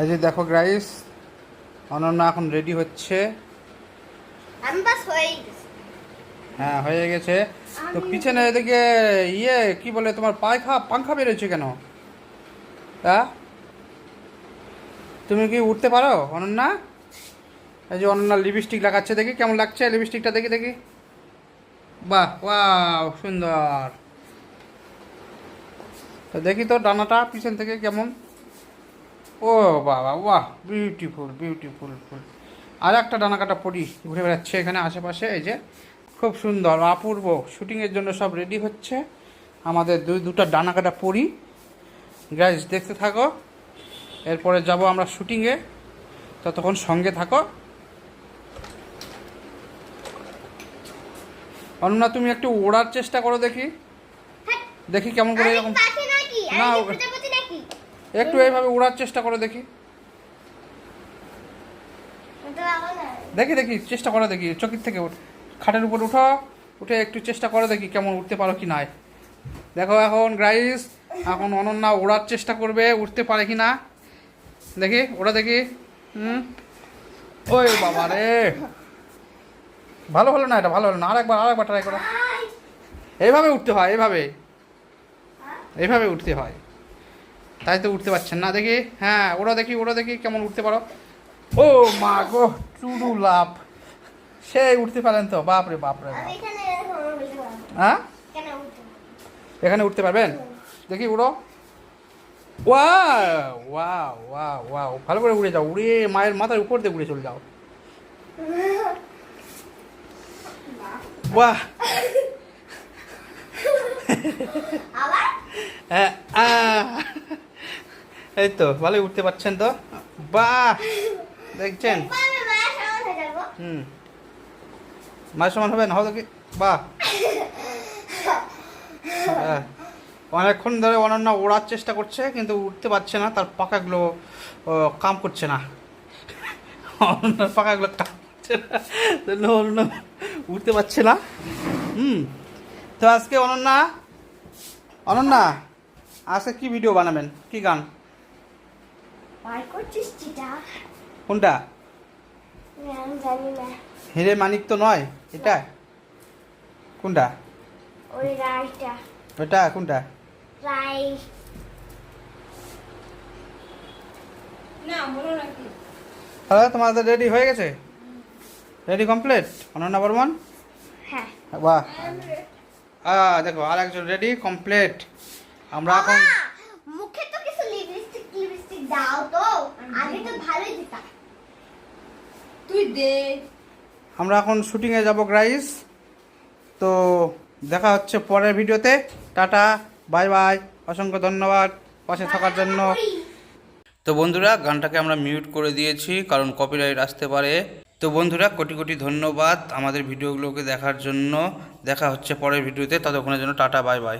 এই যে দেখো গ্রাইস অনন্যা এখন রেডি হচ্ছে। হ্যাঁ হয়ে গেছে। তো পিছনে এদিকে ইয়ে কি বলে তোমার পায়খা পাংখা বেরোচ্ছে কেন? হ্যাঁ তুমি কি উঠতে পারো অনন্যা? এই যে অনন্যা লিপস্টিক লাগাচ্ছে দেখি কেমন লাগছে লিপস্টিকটা দেখি দেখি। বাহ ওয়াও সুন্দর। তো দেখি তো ডানাটা পিছন থেকে কেমন। ও বাবা বাহ বিউটিফুল বিউটিফুল ফুল আর একটা ডানা কাটা পরি ঘুরে বেড়াচ্ছে এখানে আশেপাশে এই যে। খুব সুন্দর অপূর্ব। শুটিংয়ের জন্য সব রেডি হচ্ছে। আমাদের দুই দুটো ডানা কাটা পরি। গ্যাস দেখতে থাকো। এরপরে যাব আমরা শুটিংয়ে। ততক্ষণ সঙ্গে থাকো। অনন্যা তুমি একটু ওড়ার চেষ্টা করো দেখি। দেখি কেমন করে এরকম না, আমি ও- প্রজাপতি নাকি একটু এইভাবে উড়ার চেষ্টা করে দেখি। দেখি দেখি, চেষ্টা করে দেখি, চকির থেকে উঠ। খাটের উপর উঠো, উঠে একটু চেষ্টা করে দেখি কেমন উঠতে পারো কি নাই। দেখো এখন গ্রাইস এখন অনন্যা ওড়ার চেষ্টা করবে, উঠতে পারে কি না। দেখি, ওরা দেখি। হুম? ওই বাবা রে। ভালো হলো না এটা, ভালো হলো না। আরেকবার আরেকবার ট্রাই করো। এইভাবে উঠতে হয়, এইভাবে। এইভাবে উঠতে হয়। তাই তো উঠতে পারছেন না। দেখি হ্যাঁ ওরা দেখি ওরা দেখি কেমন উঠতে পারো। ও মা গো টুডু লাভ সে উঠতে পারেন তো বাপরে বাপরে। হ্যাঁ? এখানে উঠতে পারবেন? দেখি উড়ো। ওয়া ওয়া ওয়া ওয়া ভালো করে উড়ে যাও উড়ে মায়ের মাথার উপর দিয়ে উড়ে চলে যাও। বাহ। হ্যাঁ। এই তো, ভালোই উঠতে পারছেন তো? বাহ! দেখছেন। হুম। মায়ের সমান হবে না, হবে কি? বাহ! হ্যাঁ। অনেকক্ষণ ধরে অনন্য ওড়ার চেষ্টা করছে, কিন্তু উঠতে পারছে না, তার পাকাগুলো কাম করছে না। অনন্যার পাকাগুলো কাম করছে না অনন্য উঠতে পারছে না। হুম। তো আজকে অনন্যা অনন্যা, আজকে কি ভিডিও বানাবেন? কি গান? বার করছিস চিটা? কোনটা? আমি জানি না। হিরে মানিক তো নয় এটা কোনটা? ওই রাইটা। ওটা কোনটা? রাই। তাহলে তোমাদের রেডি হয়ে গেছে? রেডি কমপ্লিট অনন্যা বর্মন হ্যাঁ। বাহ। দেখো আর একজন রেডি কমপ্লিট আমরা এখন বাবা, মুখে তো কিছু লিপস্টিক লিপস্টিক দাও তো। আগে তো ভালোই দিতাম। তুই দে। আমরা এখন শুটিংয়ে যাব গ্রাইস। তো দেখা হচ্ছে পরের ভিডিওতে। টাটা বাই বাই অসংখ্য ধন্যবাদ পাশে থাকার জন্য। তো বন্ধুরা গানটাকে আমরা মিউট করে দিয়েছি কারণ কপিরাইট আসতে পারে। তো বন্ধুরা কোটি কোটি ধন্যবাদ আমাদের ভিডিওগুলোকে দেখার জন্য। দেখা হচ্ছে পরের ভিডিওতে ততক্ষণের জন্য টাটা বাই বাই।